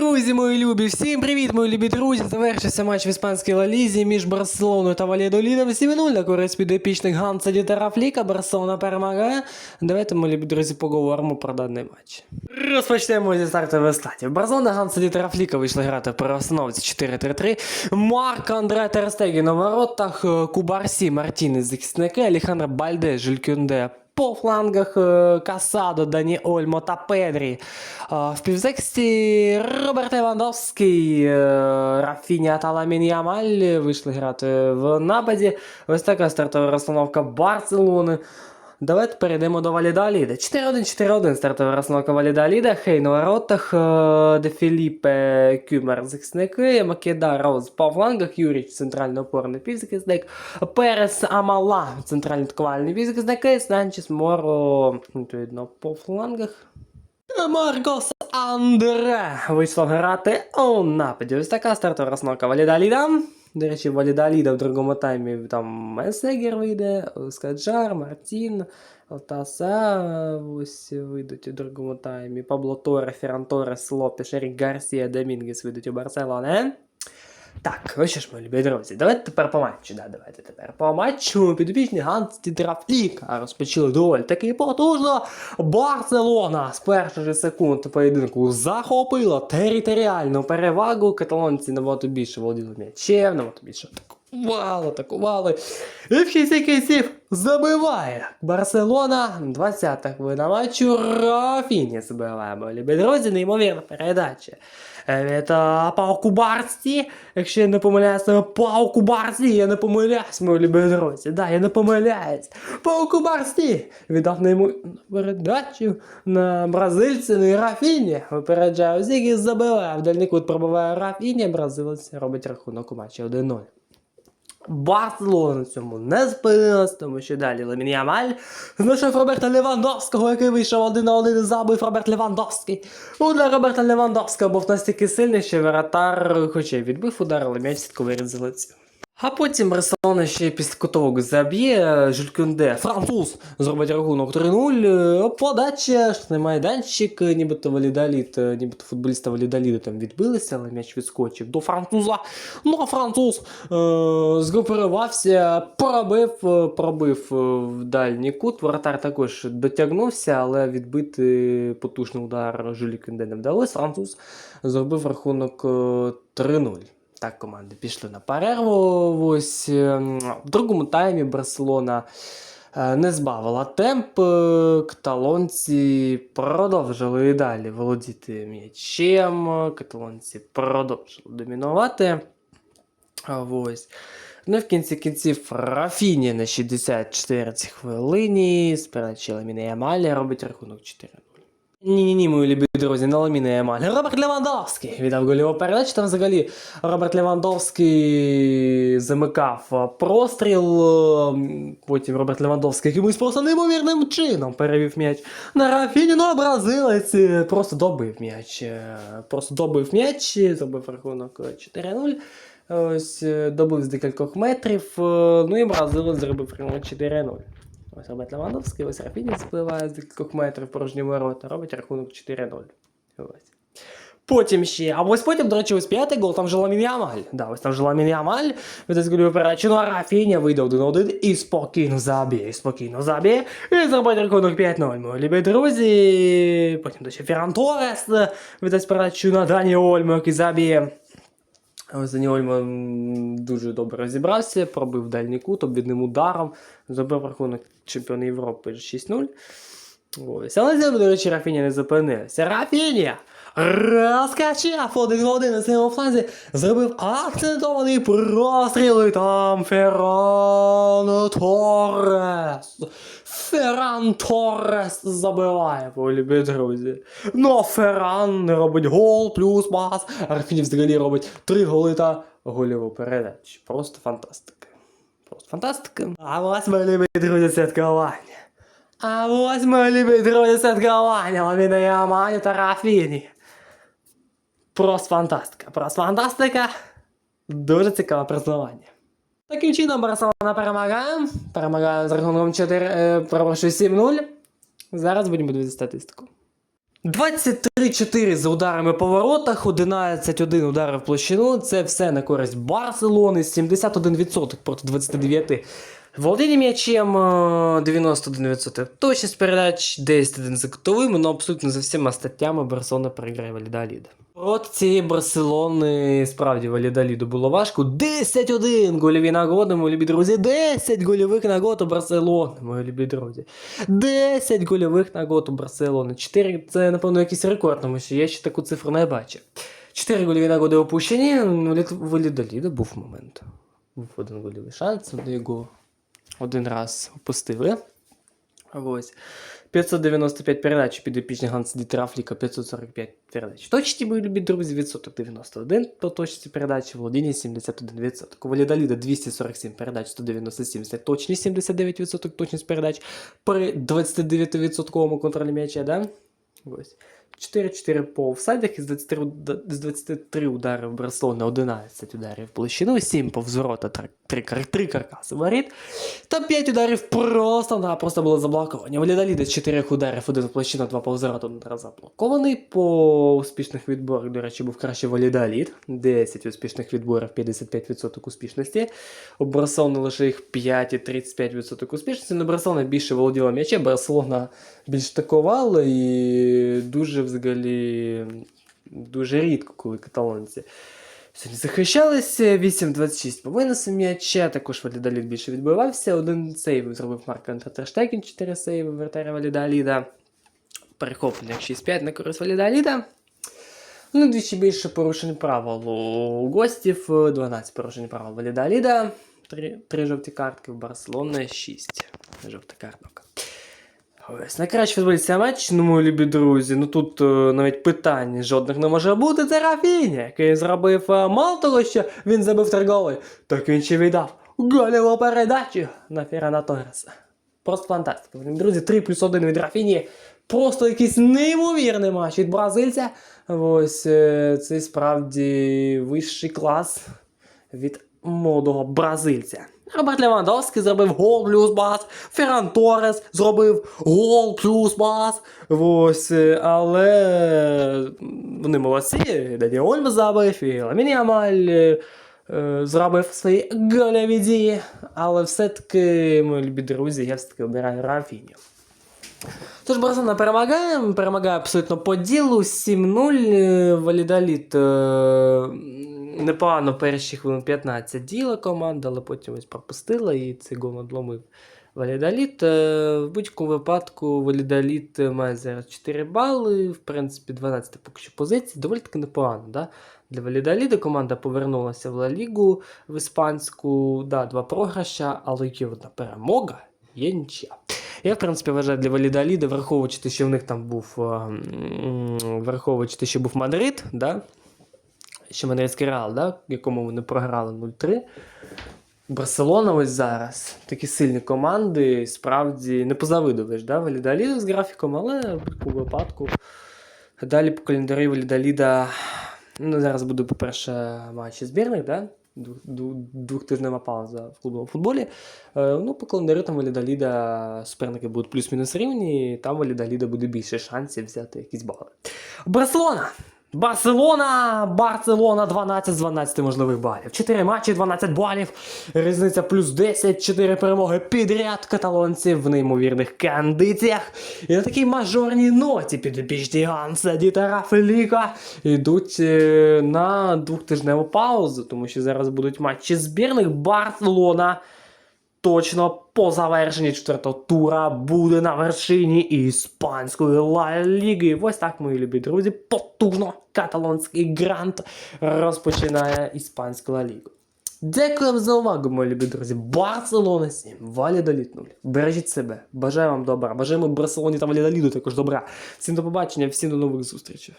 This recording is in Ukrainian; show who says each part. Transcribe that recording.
Speaker 1: Друзі, мої любі, всім привіт, мої любі друзі. Завершився матч в іспанській лалізі між Барселоною та Валідолідом 7-0 на користь підопічних Ганса Дітера Фліка. Барселона перемагає. Давайте, мої любі друзі, поговоримо про даний матч. Розпочнемо зі стартових статів. Барселона Ганса Дітера Фліка вийшли грати в перестановці 4-3-3. Марк Андре Терстегі на воротах, е, Кубарсі, Мартінес захисники, Алехандро Бальде, Жюлькюнде по флангах е, Касадо, Дані Ольмо та Педрі. Е, В півзексті Роберт Левандовський, е, Рафіня та Ламін Ямаль вийшли грати в нападі. Ось така стартова розстановка Барселони. Давайте перейдемо до Валідаліда. 4-1-4-1 стартова розстановка Валідаліда. Хей на воротах, е, Де Філіпе Кюмер захисники, Македа Роз по флангах, Юріч центральний опорний півзахисник, Перес Амала центральний атакувальний півзахисник, Санчес Моро відповідно по флангах. Маркос Андре вийшов грати у нападі. Ось така стартова розстановка Валідаліда. До речі, Валідаліда в другому таймі там Менсегер вийде, Скаджар, Мартін, Алтаса ось вийдуть у другому таймі. Пабло Торе, Ферран Торрес, Лопеш, Ерік Гарсія, Демінгес вийдуть у Барселони. Так, що ж, мої любі друзі, давайте тепер по матчу. Да, давайте тепер по матчу. Підопічні Ганс Тітрафліка розпочали доволі таки потужно. Барселона з перших же секунд поєдинку захопила територіальну перевагу. Каталонці набагато більше володіли м'ячем, набагато більше атакували, атакували. І в кінці кінців забиває Барселона. 20-та хвилина матчу. Рафіні забиває, мої любі друзі, неймовірна передача. Від а, Пауку Барсі, якщо я не помиляюся, Пауку Барсі, я не помиляюсь, мої любі друзі. Да, я не помиляюсь. Пауку Барсі віддав йому передачу на бразильця, на Рафіні. Випереджає Зігі, забиває. В дальний кут пробиває Рафіні, бразилець робить рахунок у матчі 1-0. Барселона цьому не зупинилась, тому що далі Ламін Ямаль знайшов Роберта Левандовського, який вийшов один на один і забив Роберт Левандовський. Удар Роберта Левандовського був настільки сильний, що Вератар, хоча й відбив удар, але м'яч сітко вирізалиться. А потім Барселона ще після кутовок заб'є Жюлькюнде. Француз зробить рахунок 3-0. Подача, штрафний майданчик, нібито валідаліт, нібито футболіста валідаліду там відбилися, але м'яч відскочив до француза. Ну а француз е- згрупувався, пробив, е, пробив е, в дальній кут. Воротар також дотягнувся, але відбити потужний удар Жюлькюнде не вдалося. Француз зробив рахунок е, 3-0. Так, команди пішли на перерву. Ось ем, в другому таймі Барселона е, не збавила темп. е, Каталонці продовжили і далі володіти м'ячем. Каталонці продовжили домінувати. Ось. Ну і в кінці кінців Рафіні на 64-й хвилині з передачі Ламіна робить рахунок 4 ні-ні-ні, мої любі друзі, не Ламіна Ямаль. Роберт Левандовський віддав гольову передачу. Там взагалі Роберт Левандовський замикав простріл. е, Потім Роберт Левандовський якимось просто неймовірним чином перевів м'яч на Рафіні. Ну, бразилець е, просто добив м'яч. е, Просто добив м'яч, зробив рахунок е, 4-0. Ось е, добив з декількох метрів. е, Ну і бразилець зробив рахунок 4-0. Ось Роберт Левандовський, ось Рафіні спливає з декількох метрів порожні ворота, робить рахунок 4-0. Ось. Потім ще, а ось потім, до речі, ось п'ятий гол, там же Ламін. Да, ось там же Ламін Ямаль, від згулює передачу, ну а Рафіня вийде один один і спокійно заб'є, і спокійно заб'є, і зробить рахунок 5-0, мої любі друзі. Потім ще Ферран Торрес віддасть передачу на Дані Ольму, який заб'є. Ось Дані Ольмо дуже добре розібрався, пробив дальній кут обідним ударом, зробив рахунок чемпіона Європи 6-0. Ось. Але з до речі, Рафіня не зупинився. Рафіня! Розкачав один в один на своєму фланзі, зробив акцентований простріл, і там Ферран Торрес. Ферран Торрес забиває, мої любі друзі. Ну, Ферран робить гол плюс пас, Рафіні взагалі робить три голи та гольову передачу. Просто фантастика. Просто фантастика. А ось, мої любі друзі, святкування. А ось, мої любі друзі, святкування. Ламіна Ямані та Рафіні. Просто фантастика. Просто фантастика. Дуже цікаве признавання. Таким чином Барселона перемагає. Перемагає з рахунком 4, е, 7-0. Зараз будемо дивитися статистику. 23-4 за ударами по воротах, 11-1 удари в площину. Це все на користь Барселони, 71% проти 29%. Володіння м'ячем е, 91%. Точність передач 10-1 за кутовими, але абсолютно за всіма статтями Барселона переграє Валідоліда. Проти цієї Барселони справді Валідоліду було важко. 10-1 гольові нагоди, мої любі друзі. 10 гольових нагод у Барселони, мої любі друзі. 10 гольових нагод у Барселони. 4 це, напевно, якийсь рекорд, тому що я ще таку цифру не бачив. 4 гольові нагоди опущені. У Літ- у був момент. Був один гольовий шанс, вони його один раз опустили. Ось. 595 передач підопічних Ганса Дітера Фліка, 545 передач. Точні, мої любі друзі, відсоток 91 по точці передачі, володіння 71%. Валідаліда 247 передач, 197, це точність 79% точність передач при 29% контролі м'яча, да? Ось. 4-4 по офсайдах із 23, уда- з 23 удари в Барселони, 11 ударів площину, 7 повз ворота, 3, 3, 3 каркаси воріт. Та 5 ударів просто-напросто були заблоковані. Валідоліда з 4 ударів, 1 в площину, 2 повз ворота, 1 раз заблокований. По успішних відборах, до речі, був краще Валідолід. 10 успішних відборів, 55% успішності. У Барселони лише їх 5 і 35% успішності. На Барселона більше володіла м'ячем, Барселона більш атакувала і дуже взагалі дуже рідко, коли каталонці сьогодні захищалися. 8-26 по виносу м'яча, також Валідолід більше відбивався. Один сейв зробив Марк Антратерштеген, 4 сейви вратаря Валідоліда. Перехоплення 6-5 на користь Валідоліда. Ну, двічі більше порушень правил у гостів, 12 порушень правил Валідоліда, 3, 3 жовті картки в Барселони, 6 жовта карток. Ось найкращий футболістський матч, ну, мої любі друзі. Ну тут е, навіть питань жодних не може бути. Це Рафіня, який зробив е, мало того, що він забив три так він ще віддав гольову передачу на Феррана Торреса. Просто фантастика. Друзі, 3 плюс 1 від Рафіні. Просто якийсь неймовірний матч від бразильця. Ось е, це справді вищий клас від молодого бразильця. Роберт Левандовський зробив гол плюс бас, Ферран Торрес зробив гол плюс бас. Ось, е, але вони молодці. Дані Ольма забив, і Ламін Ямаль е, е, зробив свої гольові дії. Але все-таки, мої любі друзі, я все-таки обираю Рафіню. Тож Барселона перемагає, перемагає абсолютно по ділу 7-0. е, Валідоліт е, непогано перші хвилин 15 діла команда, але потім ось пропустила і цей гол надломив Валідоліт. Е, В будь-якому випадку Валідоліт має зараз 4 бали, в принципі, 12 поки що позицій. Доволі таки непогано. Да? Для Валідоліда команда повернулася в Ла Лігу в іспанську. Да, два програща, але є одна перемога, є нічия. Я, в принципі, вважаю для Валідоліда, враховуючи, те, що в них там був, е, враховуючи, те, що був Мадрид, да? Мадридський Реал, да? якому вони програли 0-3. Барселона ось зараз. Такі сильні команди, справді не позавидуєш, да? Валідоліду з графіком, але в будь-якому випадку. Далі по календарю Валідоліда. Ну, зараз буде, по-перше, матчі збірних, да? Двох- двох- Двохтижнева пауза в клубному футболі. Е, ну, по календарю там Валідоліда суперники будуть плюс-мінус рівні, і там Валідоліда буде більше шансів взяти якісь бали. Барселона! Барселона! Барселона 12 з 12 можливих балів. 4 матчі, 12 балів. Різниця плюс 10, 4 перемоги підряд каталонців в неймовірних кондиціях. І на такій мажорній ноті підопічні Ганса Дітера Феліка йдуть е, на двохтижневу паузу, тому що зараз будуть матчі збірних Барселона. Точно по завершенні четвертого тура буде на вершині іспанської Ла Ліги. Ось так, мої любі друзі, потужно каталонський грант розпочинає іспанську Ла Лігу. Дякуємо за увагу, мої любі друзі. Барселона 7, Валідоліт 0. Бережіть себе. Бажаю вам добра. Бажаємо Барселоні та Валідоліду також добра. Всім до побачення, всім до нових зустрічей.